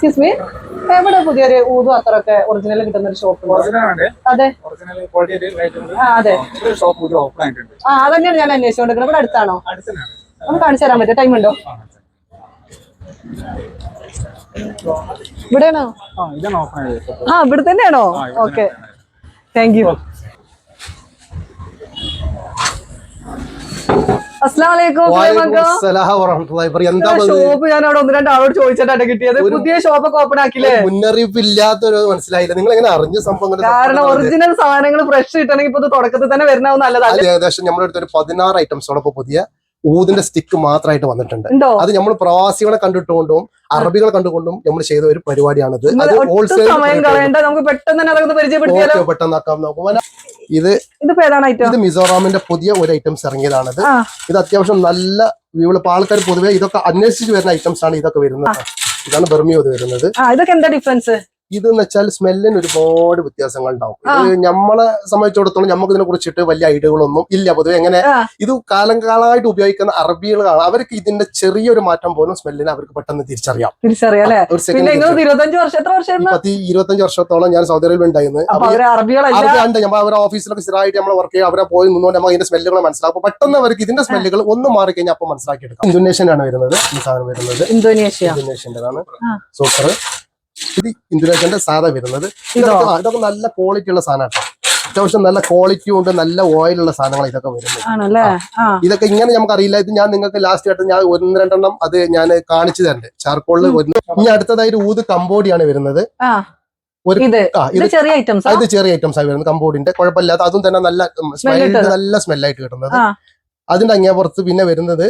Excuse me എവിടെ പുതിയൊരു ഊതും അത്രയൊക്കെ ഒറിജിനൽ കിട്ടുന്ന ഒരു ഷോപ്പ് അതെ. അതെ. ആ അതന്നെയാണ് ഞാൻ അന്വേഷിച്ചുകൊണ്ടിരിക്കുന്നത്. ഇവിടെ അടുത്താണോ? ഒന്ന് കാണിച്ചു തരാൻ പറ്റും ടൈം ഉണ്ടോ? ഇവിടെയാണോ? ആ ഇവിടെ തന്നെയാണോ ഓക്കെ താങ്ക് യു അസ്സാം വലൈക്കും സലാഹ വറഹ്മത്തുള്ളാഹി വബറകാതുഹു. എന്താ ഇത്? ഷോപ്പ് ഞാൻ അവിടെ ഒന്ന് രണ്ട് ആളോട് ചോദിച്ചിട്ടാണ് കിട്ടിയത്. പുതിയ ഓപ്പൺ ആക്കില്ലേ മുന്നറിയിപ്പ് ഇല്ലാത്തൊരു മനസ്സിലായില്ല. നിങ്ങൾ എങ്ങനെ അറിഞ്ഞ സംഭവം ഇങ്ങനെ കാരണം ഒറിജിനൽ സാധനങ്ങൾ ഫ്രഷ് കിട്ടണമെങ്കിൽ ഇപ്പൊ തുടക്കത്തിൽ തന്നെ വരുന്നതാവും നല്ലതല്ല? അത് ഏകദേശം നമ്മുടെ അടുത്ത് ഒരു പതിനാറ് ഐറ്റംസോടൊപ്പം പുതിയ ഊതിന്റെ സ്റ്റിക്ക് മാത്രമായിട്ട് വന്നിട്ടുണ്ട്. അത് നമ്മൾ പ്രവാസികളെ കണ്ടിട്ടുകൊണ്ടും അറബികളെ കണ്ടുകൊണ്ടും നമ്മൾ ചെയ്ത ഒരു പരിപാടിയാണിത്. അത് പെട്ടെന്നാക്കാം ഇത് ഇത് മിസോറാമിന്റെ പുതിയ ഒരു ഐറ്റംസ് ഇറങ്ങിയതാണിത്. ഇത് അത്യാവശ്യം നല്ല വ്യൂള്ള ആൾക്കാർ പൊതുവെ ഇതൊക്കെ അന്വേഷിച്ച് വരുന്ന ഐറ്റംസ് ആണ് ഇതൊക്കെ വരുന്നത്. ഇതാണ് ബെർമിയോ വരുന്നത്. ഇതൊക്കെ എന്താ ഡിഫറൻസ് ഇത് എന്ന് വെച്ചാൽ സ്മെല്ലിന് ഒരുപാട് വ്യത്യാസങ്ങൾ ഉണ്ടാവും നമ്മളെ സംബന്ധിച്ചിടത്തോളം നമുക്ക് ഇതിനെ കുറിച്ചിട്ട് വലിയ ഐഡിയകളൊന്നും ഇല്ല പൊതുവെ. എങ്ങനെ. ഇത് കാലം കാലമായിട്ട് ഉപയോഗിക്കുന്ന അറബികളാണ്. അവർക്ക് ഇതിന്റെ ചെറിയൊരു മാറ്റം പോലും സ്മെല്ലിനെ അവർക്ക് പെട്ടെന്ന് തിരിച്ചറിയാം. പത്തി ഇരുപത്തഞ്ച് വർഷത്തോളം ഞാൻ സൗദി അറേബ്യ ഉണ്ടായിരുന്നു. അപ്പൊ അവരെ നമ്മൾ ഓഫീസിലൊക്കെ സ്ഥിരമായിട്ട് നമ്മൾ വർക്ക് ചെയ്യും. അവരെ പോയി നിന്നുകൊണ്ട് നമുക്ക് ഇതിന്റെ സ്മെല്ലുകൾ മനസ്സിലാക്കും പെട്ടെന്ന് അവർക്ക് ഇതിന്റെ സ്മെല്ലുകൾ ഒന്ന് മാറി കഴിഞ്ഞാൽ അപ്പൊ മനസ്സിലാക്കി എടുക്കാം ഇന്തോനേഷ്യനാണ് വരുന്നത്. ഈ സാധനം വരുന്നത്. ഇന്തോനേഷ്യ. ഇന്തോനേഷ്യന്റെതാണ്. സൂപ്പർ ഇത് ഇന്തോനേഷ്യന്റെ സാധാ വരുന്നത്. ഇതൊക്കെ നല്ല ക്വാളിറ്റി ഉള്ള സാധനം അത്യാവശ്യം നല്ല ക്വാളിറ്റി ഉണ്ട് നല്ല ഓയിലുള്ള സാധനങ്ങൾ ഇതൊക്കെ വരുന്നത്. ഇതൊക്കെ ഇങ്ങനെ നമുക്ക് അറിയില്ല ഇത് ഞാൻ നിങ്ങൾക്ക് ലാസ്റ്റ് ആയിട്ട് ഞാൻ ഒന്ന് രണ്ടെണ്ണം അത് ഞാൻ കാണിച്ചു തരണ്ട്. ചാർക്കോളിൽ ഇനി അടുത്തതായിട്ട് ഊത് കമ്പോഡിയാണ് വരുന്നത്. ഒരു- ഇത്? ചെറിയ ഐറ്റംസ് ചെറിയ ഐറ്റംസ് ആയി വരുന്നത് കമ്പോഡിന്റെ കുഴപ്പമില്ലാത്ത അതും തന്നെ നല്ല നല്ല സ്മെല്ലായിട്ട് കിട്ടുന്നത്. അതിന്റെ അങ്ങേപ്പുറത്ത് പിന്നെ വരുന്നത്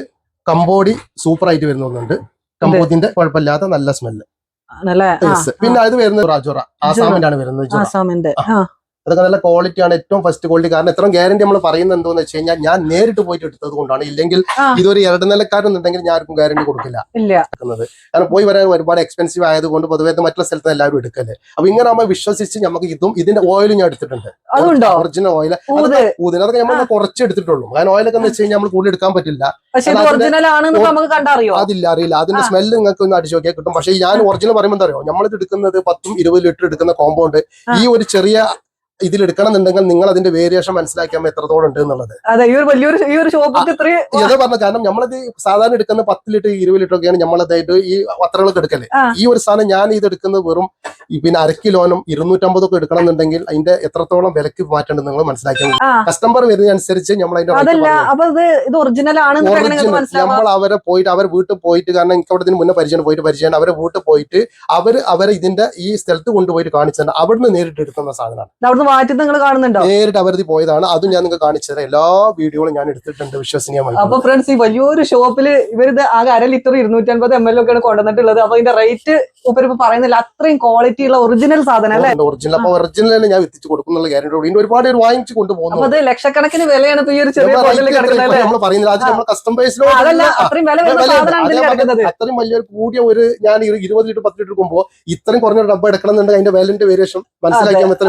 കമ്പോഡി സൂപ്പർ ആയിട്ട് വരുന്നുണ്ട് കമ്പോഡിന്റെ കുഴപ്പമില്ലാത്ത നല്ല സ്മെല്ല് പിന്നെ അത് വരുന്നത് റാജോറ ആസാമിന്റെ ആണ് വരുന്നത്. ആസാമിന്റെ. ആ. അതൊക്കെ നല്ല ക്വാളിറ്റി ആണ് ഏറ്റവും ഫസ്റ്റ് ക്വാളിറ്റി കാരണം എത്ര ഗ്യാരണ്ടി നമ്മൾ പറയുന്നത് എന്തോന്ന് വെച്ച് കഴിഞ്ഞാൽ ഞാൻ നേരിട്ട് പോയിട്ട് എടുത്തത് കൊണ്ടാണ്. ഇല്ലെങ്കിൽ ഇതൊരു ഇതൊരു ഇടനിലക്കാരെന്നുണ്ടെങ്കിൽ ഞാൻ ആർക്കും ഗ്യാരണ്ടി കൊടുക്കില്ല. കാരണം പോയി വരാൻ ഒരുപാട് എക്സ്പെൻസീവ് ആയതുകൊണ്ട് പൊതുവേ മറ്റുള്ള സ്ഥലത്ത് എല്ലാവരും എടുക്കല്ലേ. അപ്പൊ ഇങ്ങനെ നമ്മൾ വിശ്വസിച്ച് നമുക്ക് ഇതും ഇതിന്റെ ഓയിലും ഞാൻ എടുത്തിട്ടുണ്ട്. Original oil ഊത്. ഊതിന് അതൊക്കെ നമ്മൾ കുറച്ച് എടുത്തിട്ടുള്ളൂ. കാരണം ഓയിലൊക്കെ എന്ന് വെച്ച് കഴിഞ്ഞാൽ നമ്മൾ കൂടുതൽ എടുക്കാൻ പറ്റില്ല. അതില്ല അറിയില്ല. അതിന്റെ സ്മെൽ സ്മെല്ല് നിങ്ങൾക്ക് ഒന്ന് അടിച്ചു നോക്കിയാൽ കിട്ടും. പക്ഷേ ഞാൻ ഒറിജിനൽ പറയുമ്പോൾ എന്താ അറിയോ? നമ്മളിത് എടുക്കുന്നത് പത്തും ഇരുപത് ലിറ്റർ എടുക്കുന്ന കോമ്പൗണ്ട്. ഈ ഒരു ചെറിയ ഇതിൽ എടുക്കണം എന്നുണ്ടെങ്കിൽ നിങ്ങൾ അതിന്റെ വേരിയേഷൻ മനസ്സിലാക്കാൻ എത്രത്തോളം ഉണ്ട് എന്നുള്ളത്. അതെ ഈ ഒരു വലിയൊരു ഈ ഒരു ഇത് പറഞ്ഞ കാരണം നമ്മളത് സാധാരണ എടുക്കുന്ന പത്ത് ലിറ്റർ ഇരുപത് ലിറ്റർ ഒക്കെയാണ് നമ്മളതായിട്ട് ഈ പത്രങ്ങളൊക്കെ എടുക്കൽ. ഈ ഒരു സാധനം ഞാൻ ഇത് എടുക്കുന്നത് വെറും പിന്നെ അര കിലോനും ഇരുന്നൂറ്റമ്പതൊക്കെ എടുക്കണം എന്നുണ്ടെങ്കിൽ അതിന്റെ എത്രത്തോളം വിലക്ക് മാറ്റേണ്ടത് നിങ്ങൾ മനസ്സിലാക്കാൻ ആ. കസ്റ്റമർ വരുന്നതനുസരിച്ച് നമ്മൾ അതിന്റെ ഒറിജിനൽ നമ്മൾ അവരെ പോയിട്ട് അവർ വീട്ടിൽ പോയിട്ട് കാരണം എനിക്ക് അവിടെ മുന്നേ പരിചയം പോയിട്ട് പരിചയമാണ് അവരെ വീട്ടിൽ പോയിട്ട് അവർ അവരെ ഇതിന്റെ ഈ സ്ഥലത്ത് കൊണ്ടുപോയിട്ട് കാണിച്ചു അവിടുന്ന് നേരിട്ട് എടുക്കുന്ന സാധനമാണ്. ഇത് നിങ്ങൾ കാണുന്നുണ്ടോ? നേരിട്ട് അവരതി പോയതാണ്. അതും ഞാൻ നിങ്ങൾക്ക് കാണിച്ചു തരാം. എല്ലാ വീഡിയോകളും ഞാൻ എടുത്തിട്ടുണ്ട് വിശ്വസനീയമായി അപ്പൊ ഫ്രണ്ട്സ് ഈ വലിയൊരു ഷോപ്പിൽ ഇവരിത് ആകെ അര ലിറ്റർ ഇരുന്നൂറ്റി അൻപത് എം എൽ ഒക്കെയാണ് കൊണ്ടുവന്നിട്ടുള്ളത്. അപ്പൊ ഇതിന്റെ റേറ്റ് ഇവരിപ്പോ പറയുന്നില്ല. അത്രയും ക്വാളിറ്റി ഉള്ള ഒറിജിനൽ സാധനം അല്ലേ? ഒറിജിനൽ അപ്പൊ ഒറിജിനൽ തന്നെ ഞാൻ എത്തിച്ചു കൊടുക്കുന്നുള്ള ഗ്യാരണ്ടി ഒരുപാട് പേര് വാങ്ങിച്ചു കൊണ്ടുപോകുന്നു. അത് ലക്ഷക്കണക്കിന് വിലയാണ് ഇപ്പൊ ഈ ഒരു ചെറിയ നമ്മൾ പറയുന്നില്ല. അത് അത്രയും വില വരുന്ന സാധനമാണ് ഇതിൽ കിടക്കുന്നത്. അത്രയും വലിയൊരു കൂടിയ ഒരു ഞാൻ ഇരുപത് ലിറ്റർ പത്ത് ലിറ്റർ എടുക്കുമ്പോൾ ഇത്രയും കുറഞ്ഞ ഡബ്ബ എടുക്കണം എന്നുണ്ടെങ്കിൽ അതിന്റെ വിലന്റെ വേരിയേഷൻ മനസ്സിലാക്കിയാൽ എത്ര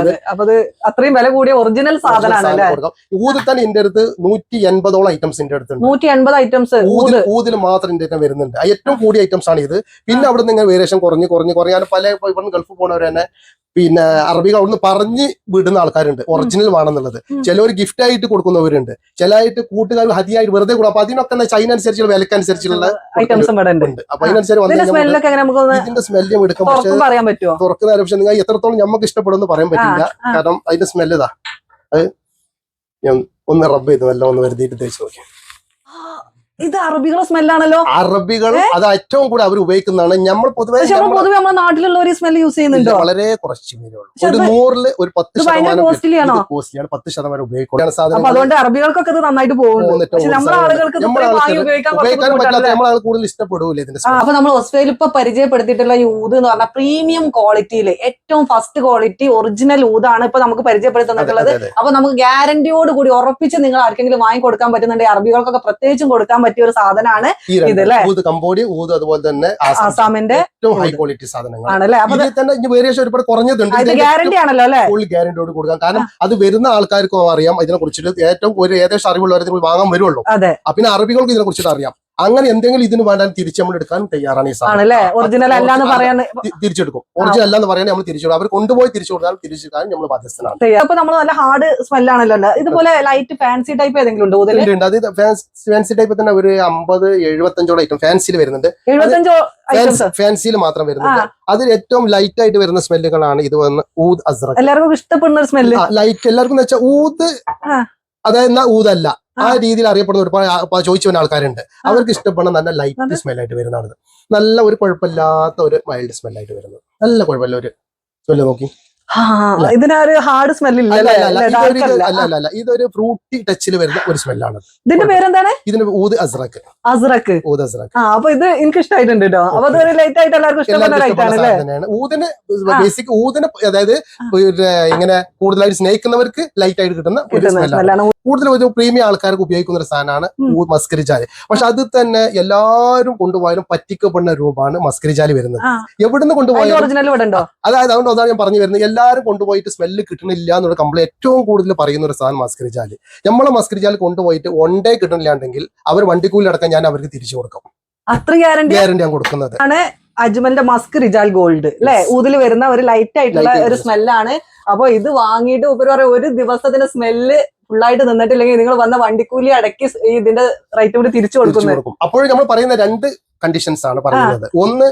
അതെ. അപ്പൊ അത് അത്രയും വില കൂടിയ ഒറിജിനൽ സാധനമാണ് അല്ലേ? ഊതിൽ തന്നെ എന്റെ അടുത്ത് നൂറ്റി എൺപതോളം ഐറ്റംസ് എന്റെ അടുത്തുണ്ട്. നൂറ്റി എൺപത് ഐറ്റംസ് ഊതിൽ മാത്രം എന്റെ അടുത്ത് വരുന്നുണ്ട്. ഏറ്റവും കൂടിയ ഐറ്റംസ് ആണ് ഇത്. പിന്നെ അവിടെ നിന്ന് വേരിയേഷൻ കുറഞ്ഞ് കുറഞ്ഞ് കുറയാൻ പല ഇവിടുന്ന് ഗൾഫ് പോണവർ തന്നെ പിന്നെ അറബികൾ അവിടുന്ന് പറഞ്ഞ് വിടുന്ന ആൾക്കാരുണ്ട്. ഒറിജിനൽ വേണമെന്നുള്ളത്. ചിലവർ ഗിഫ്റ്റ് ആയിട്ട് കൊടുക്കുന്നവരുണ്ട്. ചിലയായിട്ട് കൂട്ടുകാർ ഹതിയായിട്ട് വെറുതെ കൊടുക്കും. അപ്പൊ അതിനൊക്കെ ചൈന അനുസരിച്ചുള്ള വിലക്കനുസരിച്ചുള്ള ഐറ്റംസ് ഇവിടെ ഉണ്ട് ഉണ്ട്. അപ്പൊ അതിനനുസരിച്ച് ഇതിന്റെ സ്മെല്ലും എടുക്കും. പക്ഷേ തുറക്കുന്ന പക്ഷെ നിങ്ങൾ എത്രത്തോളം നമുക്ക് ഇഷ്ടപ്പെടുമെന്ന് പറയാൻ പറ്റില്ല. കാരണം അതിന്റെ സ്മെല്ല് അത് ഞാൻ ഒന്ന് റബ്ബ് ചെയ്ത് വല്ല ഒന്ന് വരുത്തിയിട്ട് തേച്ച് നോക്കി. ഇത് അറബികളെ സ്മെല്ലാണല്ലോ. അറബികൾ അത് ഏറ്റവും കൂടുതൽ അവർ ഉപയോഗിക്കുന്നതാണ്. നമ്മൾ പൊതുവെ പൊതുവെ നമ്മുടെ നാട്ടിലുള്ള ഒരു സ്മെല്ല് യൂസ് ചെയ്യുന്നുണ്ടോ? വളരെ കുറച്ച് ഒരു നൂറിൽ ഒരു പത്ത് ശതമാനം കോസ്റ്റ്ലിയാണ് പത്ത് ശതമാനം ഉപയോഗിക്കുന്ന അപ്പൊ സാധനം അതുകൊണ്ട് അറബികൾക്കൊക്കെ ഇത് നന്നായിട്ട് പോകുന്നു നമ്മുടെ ആളുകൾക്ക് ഉപയോഗിക്കാൻ പറ്റാത്ത കൂടുതൽ ഇഷ്ടപ്പെടൂല ഇതിന്റെ അപ്പൊ നമ്മൾ ഓസ്ട്രേലിയ ഇപ്പൊ പരിചയപ്പെടുത്തിയിട്ടുള്ള യൂത് എന്ന് പറഞ്ഞാൽ പ്രീമിയം ക്വാളിറ്റിയിൽ ഏറ്റവും ഫസ്റ്റ് ക്വാളിറ്റി ഒറിജിനൽ ഊതാണ് ഇപ്പൊ നമുക്ക് പരിചയപ്പെടുത്തുന്നിട്ടുള്ളത് അപ്പൊ നമുക്ക് ഗ്യാരണ്ടിയോട് കൂടി ഉറപ്പിച്ച് നിങ്ങൾ ആർക്കെങ്കിലും വാങ്ങി കൊടുക്കാൻ പറ്റുന്നുണ്ടെങ്കിൽ അറബികൾക്കൊക്കെ പ്രത്യേകിച്ചും കൊടുക്കാൻ പറ്റിയ ഒരു സാധനമാണ് ഇതല്ലേ? കമ്പോഡി ഊത് അതുപോലെ തന്നെ ആസാം. ആസാമിന്റെ ഏറ്റവും ഹൈ ക്വാളിറ്റി സാധനങ്ങൾ. ആണല്ലേ? ഇതിൽ തന്നെ ഇനി വേരിയേഷൻ ഒരുപാട് കുറഞ്ഞതുണ്ട്. ഗ്യാരണ്ടി ആണല്ലോ അല്ലെ? ഫുൾ ഗ്യാരണ്ടിയോട് കൊടുക്കാം. കാരണം അത് വരുന്ന ആൾക്കാർക്കും അറിയാം. ഇതിനെ കുറിച്ചിട്ട് ഏറ്റവും ഒരു ഏകദേശം അറിവുള്ളവരെ വാങ്ങാൻ വരുള്ളൂ. അതെ. പിന്നെ അറബികൾക്ക് ഇതിനെ കുറിച്ചിട്ട് അറിയാം. അങ്ങനെ എന്തെങ്കിലും ഇതിന് വേണ്ടാൽ തിരിച്ച് നമ്മൾ എടുക്കാൻ തയ്യാറാണ് ഈ സാധനം. തിരിച്ചെടുക്കും. ഒറിജിനൽ അല്ലാന്ന് പറയാൻ നമ്മൾ തിരിച്ചു അവർ കൊണ്ടുപോയി തിരിച്ചു കൊടുത്താൽ തിരിച്ചു തിരിച്ചെടുക്കാൻ നമ്മൾ ബാധ്യസ്ഥനാണ്. അപ്പൊ നമ്മൾ നല്ല ഹാർഡ് സ്മെല്ലാണല്ലോ. ഇതുപോലെ ലൈറ്റ് ഫാൻസി ടൈപ്പ് ഏതെങ്കിലും ഉണ്ടോ ഉണ്ട്. അത് ഫാൻസി ടൈപ്പ് തന്നെ ഒരു അമ്പത് എഴുപത്തഞ്ചോളം ഐറ്റം ഫാൻസിയിൽ വരുന്നുണ്ട്. ഫാൻസിയിൽ മാത്രം വരുന്നുണ്ട്. അതിൽ ഏറ്റവും ലൈറ്റ് ആയിട്ട് വരുന്ന സ്മെല്ലുകളാണ് ഇത് വന്ന് ഊദ് അസ്രഖ് എല്ലാവർക്കും ഇഷ്ടപ്പെടുന്ന സ്മെല്ല് ലൈറ്റ് എല്ലാവർക്കും വെച്ചാൽ ഊദ്. അതായത് ഊതല്ല ആ. രീതിയിൽ അറിയപ്പെടുന്ന ഒരുപാട് ചോദിച്ചു വരുന്ന ആൾക്കാരുണ്ട്. അവർക്ക് ഇഷ്ടപ്പെടുന്ന നല്ല ലൈറ്റ് സ്മെല്ലായിട്ട് വരുന്നതാണ്. നല്ല ഒരു കുഴപ്പമില്ലാത്ത ഒരു മൈൽഡ് സ്മെല്ലായിട്ട് വരുന്നത്. നല്ല കുഴപ്പമില്ല ഒരു സ്മെല്ല് നോക്കി. ഇതിനൊരു ഹാർഡ് സ്മെല്ല് ഇല്ല അല്ല ഇതൊരു ഫ്രൂട്ടി ടച്ചിൽ വരുന്ന ഒരു സ്മെല്ലാണ് ഇതിന്റെ പേരെന്താണ്? ഇതിന് ഊത് അസ്രക്ക്. അസ്രക്ക്. ഊത് അസ്രക്ക്. ആ അപ്പൊ ഇത് എനിക്ക് ഇഷ്ടമായിട്ടുണ്ട് കേട്ടോ അപ്പൊ ലൈറ്റ് ആയിട്ട് എല്ലാവർക്കും ഇഷ്ടപ്പെടുന്ന ലൈറ്റ് ആണ് ഊതിന് ബേസിക് ഊതിന് അതായത് ഇങ്ങനെ കൂടുതലായിട്ട് സ്നേഹിക്കുന്നവർക്ക് ലൈറ്റ് ആയിട്ട് കിട്ടുന്ന ഒരു സ്മെല്ലാണ് കൂടുതൽ ഒരു പ്രീമിയം ആൾക്കാർക്ക് ഉപയോഗിക്കുന്ന ഒരു സാധനമാണ്. മസ്കരിജാൽ. പക്ഷെ അത് തന്നെ എല്ലാവരും കൊണ്ടുപോയാലും പറ്റിക്കപ്പെടുന്ന രൂപമാണ് മസ്കരിജാൽ വരുന്നത്. എവിടുന്ന് കൊണ്ടുപോയാലും അതായത് അതുകൊണ്ട് അതാണ് ഞാൻ പറഞ്ഞു വരുന്നത്. എല്ലാവരും കൊണ്ടുപോയിട്ട് സ്മെല്ല് കിട്ടണില്ല എന്നുള്ള കംപ്ലൈന്റ് ഏറ്റവും കൂടുതൽ പറയുന്ന ഒരു സാധനം മസ്കരിച്ചാൽ നമ്മളെ മസ്കരിച്ചാൽ കൊണ്ടുപോയിട്ട് വൺ ഡേ കിട്ടണില്ലാണ്ടെങ്കിൽ അവർ വണ്ടിക്കൂലി അടക്കം ഞാൻ അവർക്ക് തിരിച്ചു കൊടുക്കും. അത്ര ഗ്യാരണ്ടി ഗ്യാരണ്ടി ഞാൻ കൊടുക്കുന്നത്. അജ്മലിന്റെ മസ്ക് റിജാൽ ഗോൾഡ് അല്ലെ. ഊതിൽ വരുന്ന ഒരു ലൈറ്റ് ആയിട്ടുള്ള ഒരു സ്മെല്ലാണ് അപ്പൊ ഇത് വാങ്ങിയിട്ട് ഉപരി പറയാം ഒരു ദിവസത്തിന്റെ സ്മെല്ല് ഫുള്ളായിട്ട് നിന്നിട്ടില്ലെങ്കിൽ നിങ്ങൾ വന്ന വണ്ടിക്കൂലി അടക്കി ഇതിന്റെ റേറ്റ് കൂടി തിരിച്ചു തിരിച്ചു കൊടുക്കും. അപ്പോഴും നമ്മൾ പറയുന്ന രണ്ട് കണ്ടീഷൻസ് ആണ് പറയുന്നത്. ഒന്ന്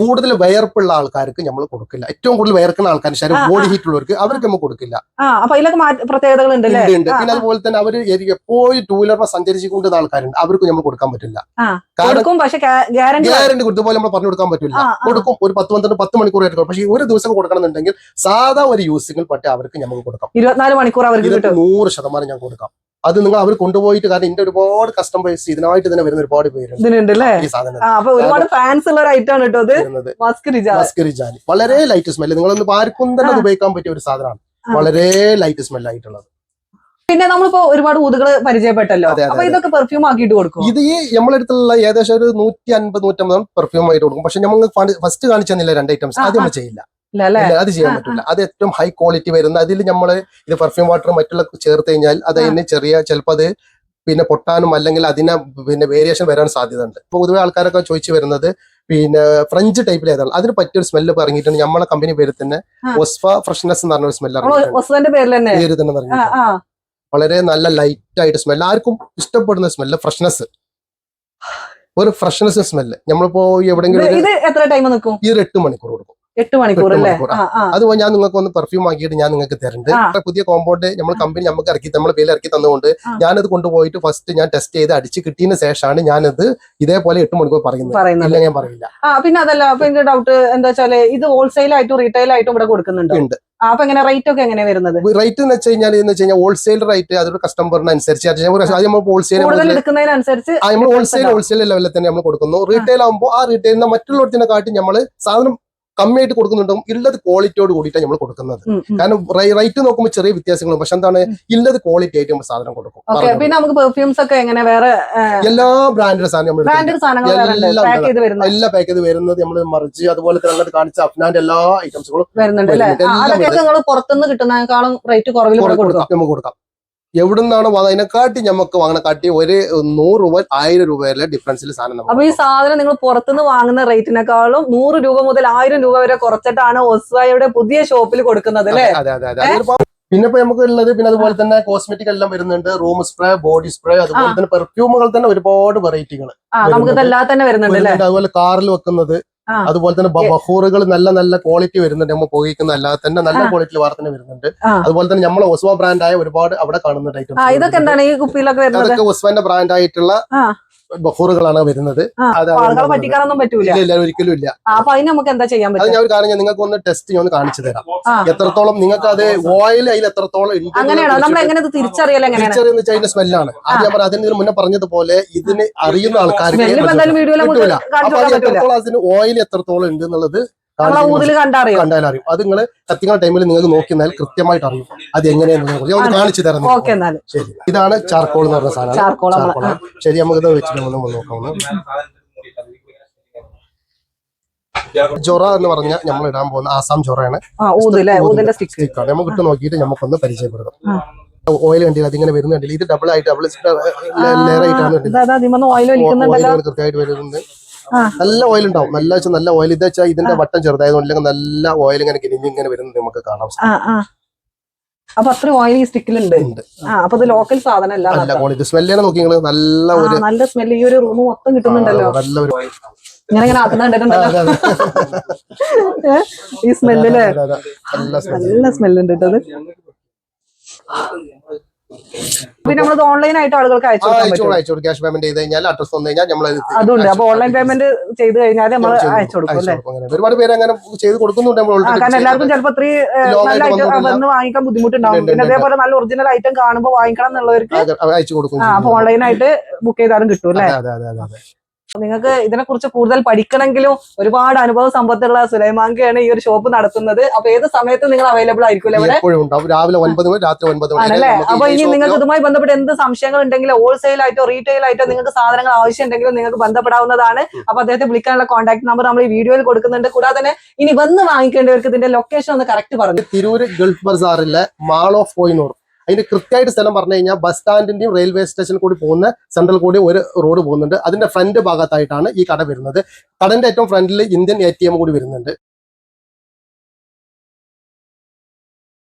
കൂടുതൽ വയർപ്പുള്ള ആൾക്കാർക്ക് നമ്മൾ കൊടുക്കില്ല. ഏറ്റവും കൂടുതൽ വയർക്കുന്ന ആൾക്കാർ ശരീരം ബോഡി ഹീറ്റ് ഉള്ളവർക്ക് അവർക്ക് നമ്മൾ കൊടുക്കില്ല. പ്രത്യേകതകളുണ്ട് പിന്നെ അതുപോലെ തന്നെ അവർ എപ്പോഴും ടൂ വീലറിനെ സഞ്ചരിച്ചുകൊണ്ടുന്ന ആൾക്കാരുണ്ട്. അവർക്ക് നമ്മൾ കൊടുക്കാൻ പറ്റില്ല. ഗ്യാരണ്ടി കൊടുത്ത പോലെ നമ്മൾ പറഞ്ഞു കൊടുക്കാൻ പറ്റില്ല. കൊടുക്കും ഒരു പത്ത് പന്ത്രണ്ട് പത്ത് മണിക്കൂർ ആയിട്ട് പക്ഷേ ഒരു ദിവസം കൊടുക്കണമെന്നുണ്ടെങ്കിൽ സാധാ ഒരു യൂസിംഗിൽ പറ്റി അവർക്ക് നമുക്ക് കൊടുക്കാം. ഇരുപത്തിനാല് മണിക്കൂർ അവർക്ക് നൂറ് ശതമാനം ഞാൻ കൊടുക്കാം. അത് നിങ്ങൾ അവർ കൊണ്ടുപോയിട്ട് കാരണം ഇതിന്റെ ഒരുപാട് കസ്റ്റമേഴ്സ് ഇതിനായിട്ട് തന്നെ വരുന്ന ഒരുപാട് പേരുണ്ട്. മസ്കരിജാലി വളരെ ലൈറ്റ് സ്മെല്ല് നിങ്ങളൊന്ന് ആർക്കും തന്നെ ഉപയോഗിക്കാൻ പറ്റിയ ഒരു സാധനമാണ്. വളരെ ലൈറ്റ് സ്മെല്ല് ആയിട്ടുള്ളത്. പിന്നെ നമ്മളിപ്പോ ഒരുപാട് ഊതുകൾ പരിചയപ്പെട്ടല്ലോ. അപ്പൊ ഇതൊക്കെ പെർഫ്യൂം ആക്കിയിട്ട് കൊടുക്കും ഇത് ഈ നമ്മളെ അടുത്തുള്ള ഏകദേശം ഒരു നൂറ്റി അൻപത് നൂറ്റമ്പത് പെർഫ്യൂം ആയിട്ട് കൊടുക്കും. പക്ഷെ നമ്മൾ ഫസ്റ്റ് കാണിച്ചു തന്നില്ല രണ്ട് ഐറ്റംസ് ആദ്യം അത് നമ്മൾ ചെയ്യില്ല. അത് ചെയ്യാൻ പറ്റില്ല. അത് ഏറ്റവും ഹൈ ക്വാളിറ്റി വരുന്ന അതിൽ നമ്മൾ ഇത് പെർഫ്യൂം വാട്ടർ മറ്റുള്ള ചേർത്ത് കഴിഞ്ഞാൽ അത് അതിന് ചെറിയ ചിലപ്പോൾ അത് പിന്നെ പൊട്ടാനും അല്ലെങ്കിൽ അതിനെ പിന്നെ വേരിയേഷൻ വരാൻ സാധ്യത ഉണ്ട് ഇപ്പൊ പൊതുവെ ആൾക്കാരൊക്കെ ചോദിച്ചു വരുന്നത് പിന്നെ ഫ്രഞ്ച് ടൈപ്പിൽ ഏതാണ്? അതിന് പറ്റിയൊരു സ്മെല്ല് പറഞ്ഞിട്ടുണ്ട് നമ്മളെ കമ്പനി പേര് തന്നെ. ഒസ്ഫ ഫ്രഷ്നെസ് എന്ന് പറഞ്ഞ ഒരു സ്മെല്ല് നമ്മൾ ഇറങ്ങിയിട്ടുണ്ട് പേരിൽ തന്നെ? പേര് തന്നെ പറഞ്ഞു വളരെ നല്ല ലൈറ്റ് ആയിട്ട് സ്മെല്ല് ആർക്കും ഇഷ്ടപ്പെടുന്ന സ്മെല്ല് ഫ്രഷ്നെസ് ഒരു ഫ്രഷ്നെസ് സ്മെല്ല് നമ്മളിപ്പോ എവിടെങ്കിലും ഇത് ഇത് എത്ര ടൈം നിൽക്കും? ഈ ഒരു എട്ട് മണിക്കൂർ കൊടുക്കും. എട്ട് മണിക്കൂർ അല്ലേ? അത് ഞാൻ നിങ്ങൾക്ക് ഒന്ന് പെർഫ്യൂം ആക്കിയിട്ട് ഞാൻ നിങ്ങൾക്ക് തരുന്നുണ്ട് പുതിയ കോമ്പൗണ്ട് നമ്മൾ കമ്പനി നമുക്ക് ഇറക്കി നമ്മൾ പേര് ഇറക്കി തന്നുകൊണ്ട്. ഞാനത് കൊണ്ടുപോയിട്ട് ഫസ്റ്റ് ഞാൻ ടെസ്റ്റ് ചെയ്ത് അടിച്ച് കിട്ടിയതിന് ശേഷമാണ് ഞാനത് ഇതേപോലെ എട്ട് മണിക്കൂർ പറയുന്നത്. ഇല്ല ഞാൻ പറയില്ല. പിന്നെ അതല്ല അപ്പൊ ഡൗട്ട് എന്താ വെച്ചാൽ ഇത് ഹോൾസെയിൽ ആയിട്ടും റീറ്റെയിൽ ആയിട്ടും ഇവിടെ കൊടുക്കുന്നുണ്ട്? അപ്പൊ എങ്ങനെ റേറ്റ് ഒക്കെ എങ്ങനെ വരുന്നത്? റേറ്റ് എന്ന് വെച്ച് കഴിഞ്ഞാൽ എന്ന് വെച്ച് കഴിഞ്ഞാൽ ഹോൾസെയിൽ റേറ്റ് അതൊരു കസ്റ്റമറിന് അനുസരിച്ച് ഹോൾസെയിൽ നമ്മൾ ഹോൾസെയിൽ ഹോൾസെയിൽ ലെവലിൽ തന്നെ നമ്മൾ കൊടുക്കുന്നു. റീറ്റെയിൽ ആകുമ്പോൾ ആ റീറ്റെയിലിന് മറ്റുള്ളവർത്തിനെ കാട്ടി നമ്മൾ സാധനം കമ്മിയായിട്ട് കൊടുക്കുന്നുണ്ടും ഇല്ലത് ക്വാളിറ്റിയോട് കൂടിയിട്ടാണ് നമ്മൾ കൊടുക്കുന്നത്. കാരണം റേറ്റ് നോക്കുമ്പോൾ ചെറിയ വ്യത്യാസങ്ങളും പക്ഷെ എന്താണ് ഇല്ലത് ക്വാളിറ്റി ആയിട്ട് നമ്മൾ സാധനം കൊടുക്കും. പിന്നെ നമുക്ക് പെർഫ്യൂംസ് ഒക്കെ എങ്ങനെ? വേറെ എല്ലാ ബ്രാൻഡിന്റെ സാധനം നമ്മൾ. ബ്രാൻഡഡ് എല്ലാ പാക്ക് ചെയ്ത് വരുന്നത്. നമ്മൾ മറിച്ച് അതുപോലെ തന്നെ കാണിച്ച അഫ്നാന്റെ എല്ലാ ഐറ്റംസുകളും വരുന്നുണ്ട് അതൊക്കെ നിങ്ങൾ പുറത്തുനിന്ന് കിട്ടുന്നതിനേക്കാളും റേറ്റ് കുറവിൽ കൊടുക്കാം നമുക്ക് കൊടുക്കാം. എവിടുന്നാണ് വാങ്ങുന്നത്? അതിനെക്കാട്ടി നമുക്ക് വാങ്ങണ കാട്ടി ഒരു നൂറ് രൂപ ആയിരം രൂപയിലെ ഡിഫറൻസിൽ സാധനം അപ്പൊ ഈ സാധനം നിങ്ങൾ പുറത്തുനിന്ന് വാങ്ങുന്ന റേറ്റിനേക്കാളും നൂറ് രൂപ മുതൽ ആയിരം രൂപ വരെ കുറച്ചിട്ടാണ് ഒസ്വായുടെ പുതിയ ഷോപ്പിൽ കൊടുക്കുന്നത് അല്ലേ? അതെ അതെ അതെ പിന്നെ ഇപ്പൊ നമുക്ക് ഉള്ളത് പിന്നെ അതുപോലെ തന്നെ കോസ്മെറ്റിക് എല്ലാം വരുന്നുണ്ട്. റൂം സ്പ്രേ ബോഡി സ്പ്രേ അതുപോലെ തന്നെ പെർഫ്യൂമുകൾ തന്നെ ഒരുപാട് വെറൈറ്റികൾ അതുപോലെ കാറിൽ വെക്കുന്നത്. അതുപോലെ തന്നെ ബഹൂറുകൾ നല്ല നല്ല ക്വാളിറ്റി വരുന്നുണ്ട്. നമ്മൾ പോയിക്കുന്ന അല്ലാതെ തന്നെ നല്ല ക്വാളിറ്റി വേറെ വരുന്നുണ്ട്. അതുപോലെ തന്നെ നമ്മളെ ഒസ്വ ബ്രാൻഡായ ഒരുപാട് അവിടെ കാണുന്നുണ്ട് ഇതൊക്കെ ഐറ്റംസ് എന്താണ് ഈ കുപ്പിയിലൊക്കെ വരുന്നത്? അതൊക്കെ ഒസ്വന്റെ ബ്രാൻഡായിട്ടുള്ള ബഹൂറുകളാണ് വരുന്നത്. പറ്റിക്കാനൊന്നും പറ്റൂല. ഇല്ല ഒരിക്കലും ഇല്ല. ആ, അപ്പൊ അതിന് നമുക്ക് എന്താ ചെയ്യാൻ പറ്റും ഞാൻ ഒരു കാര്യം ഞാൻ നിങ്ങൾക്ക് ഒന്ന് ടെസ്റ്റ് ഞാൻ ഒന്ന് കാണിച്ചു തരാം. എത്രത്തോളം നിങ്ങൾക്ക് അത് ഓയിൽ അതിൽ എത്രത്തോളം അങ്ങനെയാണോ? നമ്മൾ എങ്ങനെ ഇത് തിരിച്ചറിയൽ എങ്ങനെയാണ്? തിരിച്ചറിയുന്ന വെച്ചാൽ അതിന്റെ സ്മെല്ലാണ് അത് ഞാൻ പറയാം അതിന് മുന്നേ പറഞ്ഞതുപോലെ ഇതിന് അറിയുന്ന ആൾക്കാർക്ക് എത്രത്തോളം അതിന് ഓയിൽ എത്രത്തോളം ഉണ്ട് എന്നുള്ളത് കണ്ടാൽ അറിയും. അത് നിങ്ങൾ കത്തിക്കുന്ന ടൈമിൽ നിങ്ങൾക്ക് നോക്കിയാൽ കൃത്യമായിട്ട് അറിയും. അത് എങ്ങനെയാണെന്ന് ഞാൻ കാണിച്ചു തരാം ഓക്കെ നിങ്ങൾക്ക്. ശരി. ഇതാണ് ചാർക്കോൾ എന്ന് പറഞ്ഞ സാധനം. ചാർക്കോൾ ശരി നമുക്ക് ഇത് വെച്ചിട്ട് നമ്മൾ നോക്കാം ജൊറ എന്ന് പറഞ്ഞാൽ നമ്മൾ ഇടാൻ പോകുന്ന ആസാം ജൊറയാണ്. സ്റ്റിക്കാണ്. നമുക്ക് ഇട്ട് നോക്കിയിട്ട് നമുക്കൊന്ന് പരിചയപ്പെടുത്തും. ഓയിൽ കണ്ടില്ല അതിങ്ങനെ വരുന്നുണ്ടല്ലോ. ഇത് ഡബിൾ ആയിട്ട് ഡബിൾ ലെയർ ആയിട്ടാണ് കൃത്യമായിട്ട് വരുന്നുണ്ട്. ആ. നല്ല ഓയിൽ ഉണ്ടാവും. നല്ല വെച്ചാൽ നല്ല ഓയിൽ ഇത് വെച്ചാൽ ഇതിന്റെ വട്ടം ചെറുതായതുകൊണ്ട് നല്ല ഓയിൽ ഇങ്ങനെ കിരിഞ്ഞ് ഇങ്ങനെ വരുന്നത് നമുക്ക് കാണാം. അപ്പൊ അത്ര ഓയിൽ ഈ സ്റ്റിക്കിലുണ്ട് അപ്പൊ ഇത് ലോക്കൽ സാധനം അല്ല ക്വാളിറ്റി സ്മെല്ലാണ് നോക്കി നിങ്ങൾ. നല്ല ഒരു നല്ല സ്മെല്ല് ഈ ഒരു റൂം മൊത്തം കിട്ടുന്നുണ്ടല്ലോ. നല്ല ഒരു ഇങ്ങനെ ഇങ്ങനെ. ഏ? ഈ സ്മെല്ലിൽ. നല്ല സ്മെല്ല് ഉണ്ട് കേട്ടത് പിന്നെ നമ്മൾ ഓൺലൈൻ ആയിട്ട് ആളുകൾക്ക് അയച്ചു അയച്ചോളൂ ക്യാഷ് പേയ്മെന്റ് ചെയ്ത് കഴിഞ്ഞാൽ അഡ്രസ് വന്നു കഴിഞ്ഞാൽ നമ്മൾ അതുണ്ട്. അപ്പൊ ഓൺലൈൻ പേയ്മെന്റ് ചെയ്ത് കഴിഞ്ഞാൽ നമ്മൾ അയച്ചു കൊടുക്കും അല്ലേ? ഒരുപാട് പേര് അങ്ങനെ ചെയ്ത് കൊടുക്കുന്നുണ്ട് നമ്മൾ കാരണം എല്ലാവർക്കും ചിലപ്പോൾ ഐറ്റം വന്ന് വാങ്ങിക്കാൻ ബുദ്ധിമുട്ടുണ്ടാവും. പിന്നെ അതേപോലെ നല്ല ഒറിജിനൽ ഐറ്റം കാണുമ്പോൾ വാങ്ങിക്കണം എന്നുള്ളവർക്ക് അയച്ചു കൊടുക്കും അപ്പൊ ഓൺലൈൻ ആയിട്ട് ബുക്ക് ചെയ്താലും കിട്ടും അല്ലേ? അതെ അതെ അതെ അതെ. നിങ്ങൾക്ക് ഇതിനെ കുറിച്ച് കൂടുതൽ പഠിക്കണമെങ്കിലും ഒരുപാട് അനുഭവ സമ്പത്തുള്ള സുലൈമാങ്കയാണ് ഈ ഒരു ഷോപ്പ് നടത്തുന്നത്. അപ്പൊ ഏത് സമയത്തും നിങ്ങൾ അവൈലബിൾ ആയിരിക്കും ഇവിടെ? രാവിലെ ഒൻപത് മണി രാത്രി ഒൻപത് മണി അപ്പൊ ഇനി നിങ്ങൾക്ക് ഇതുമായി ബന്ധപ്പെട്ട് എന്ത് സംശയങ്ങൾ ഉണ്ടെങ്കിലും ഹോൾസെയിൽ ആയിട്ടോ റീറ്റെയിൽ ആയിട്ടോ നിങ്ങൾക്ക് സാധനങ്ങൾ ആവശ്യം ഉണ്ടെങ്കിലും നിങ്ങൾക്ക് ബന്ധപ്പെടാവുന്നതാണ്. അപ്പൊ അദ്ദേഹത്തെ വിളിക്കാനുള്ള കോൺടാക്ട് നമ്പർ നമ്മൾ ഈ വീഡിയോയിൽ കൊടുക്കുന്നുണ്ട്. കൂടാതെ തന്നെ ഇനി വന്ന് വാങ്ങിക്കേണ്ടവർക്ക് ഇതിന്റെ ലൊക്കേഷൻ ഒന്ന് കറക്റ്റ് പറഞ്ഞു തിരൂര് ഗൾഫ് ബസാറിലെ മാൾ ഓഫ് കോയിനൂർ. അതിന്റെ കൃത്യമായിട്ട് സ്ഥലം പറഞ്ഞു കഴിഞ്ഞാൽ ബസ് സ്റ്റാൻഡിന്റെയും റെയിൽവേ സ്റ്റേഷനിൽ കൂടി പോകുന്ന സെൻട്രൽ കൂടി ഒരു റോഡ് പോകുന്നുണ്ട്. അതിന്റെ ഫ്രണ്ട് ഭാഗത്തായിട്ടാണ് ഈ കട വരുന്നത്. കടന്റെ ഏറ്റവും ഫ്രണ്ടിൽ ഇന്ത്യൻ എ കൂടി വരുന്നുണ്ട്.